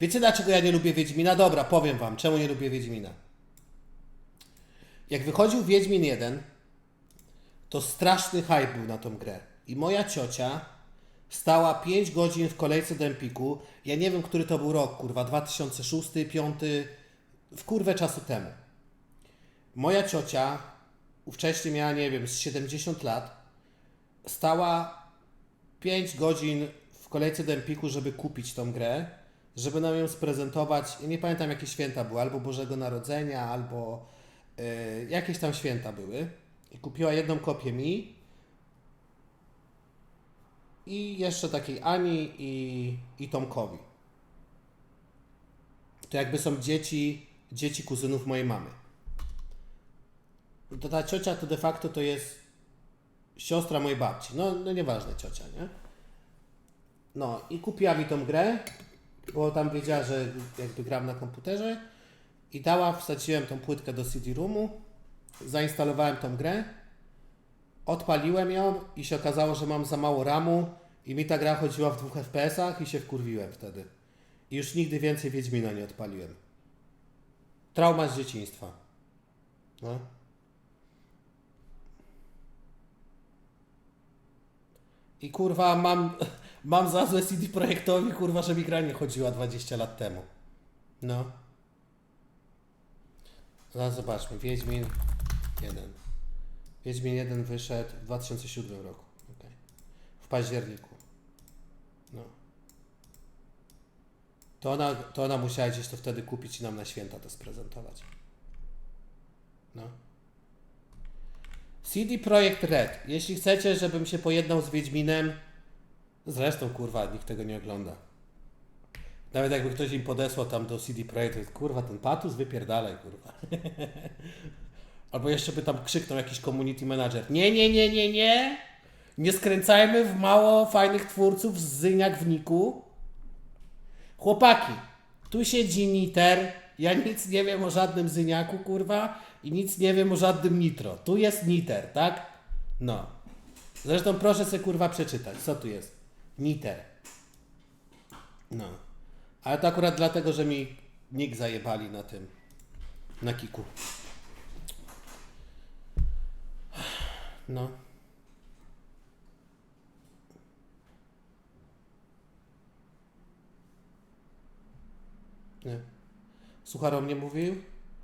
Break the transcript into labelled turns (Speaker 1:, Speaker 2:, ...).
Speaker 1: Wiecie dlaczego ja nie lubię Wiedźmina? Dobra, powiem wam, czemu nie lubię Wiedźmina. Jak wychodził Wiedźmin 1, to straszny hype był na tą grę. I moja ciocia stała 5 godzin w kolejce do Empiku. Ja nie wiem, który to był rok, kurwa, 2006, 2005, w kurwę czasu temu. Moja ciocia, wcześniej miała, nie wiem, z 70 lat, stała 5 godzin w kolejce do Empiku, żeby kupić tą grę, żeby nam ją sprezentować. Nie pamiętam, jakie święta były, albo Bożego Narodzenia, albo y, jakieś tam święta były. I kupiła jedną kopię mi i jeszcze takiej Ani i, i Tomkowi. To jakby są dzieci, dzieci kuzynów mojej mamy. To ta ciocia to de facto to jest siostra mojej babci. No, no nieważne ciocia, nie? No i kupiła mi tą grę, bo tam wiedziała, że jakby gram na komputerze i dała, wsadziłem tą płytkę do CD-roomu, zainstalowałem tą grę, odpaliłem ją i się okazało, że mam za mało ramu i mi ta gra chodziła w dwóch FPS-ach i się wkurwiłem wtedy. I już nigdy więcej Wiedźmina nie odpaliłem. Trauma z dzieciństwa. No. I kurwa mam, mam za złe CD Projektowi, kurwa, że gra nie chodziła 20 lat temu. No. Zaraz zobaczmy. Wiedźmin 1. Wiedźmin 1 wyszedł w 2007 roku. Okej. W październiku. No. To ona, to ona musiała gdzieś to wtedy kupić i nam na święta to sprezentować. No. CD Projekt Red. Jeśli chcecie, żebym się pojednał z Wiedźminem, zresztą kurwa, nikt tego nie ogląda. Nawet jakby ktoś im podesłał tam do CD Projekt kurwa, ten patus wypierdalaj, kurwa. Albo jeszcze by tam krzyknął jakiś community manager. Nie, nie, nie, nie, nie. Nie skręcajmy w mało fajnych twórców z Zyniak w Niku. Chłopaki, tu siedzi Niter. Ja nic nie wiem o żadnym Zyniaku, kurwa. I nic nie wiem o żadnym Nitro. Tu jest Niter, tak? No. Zresztą proszę sobie, kurwa, przeczytać. Co tu jest? Niter. No. Ale to akurat dlatego, że mi nick zajebali na tym. Na kiku. No. Nie. Suchar o mnie mówił?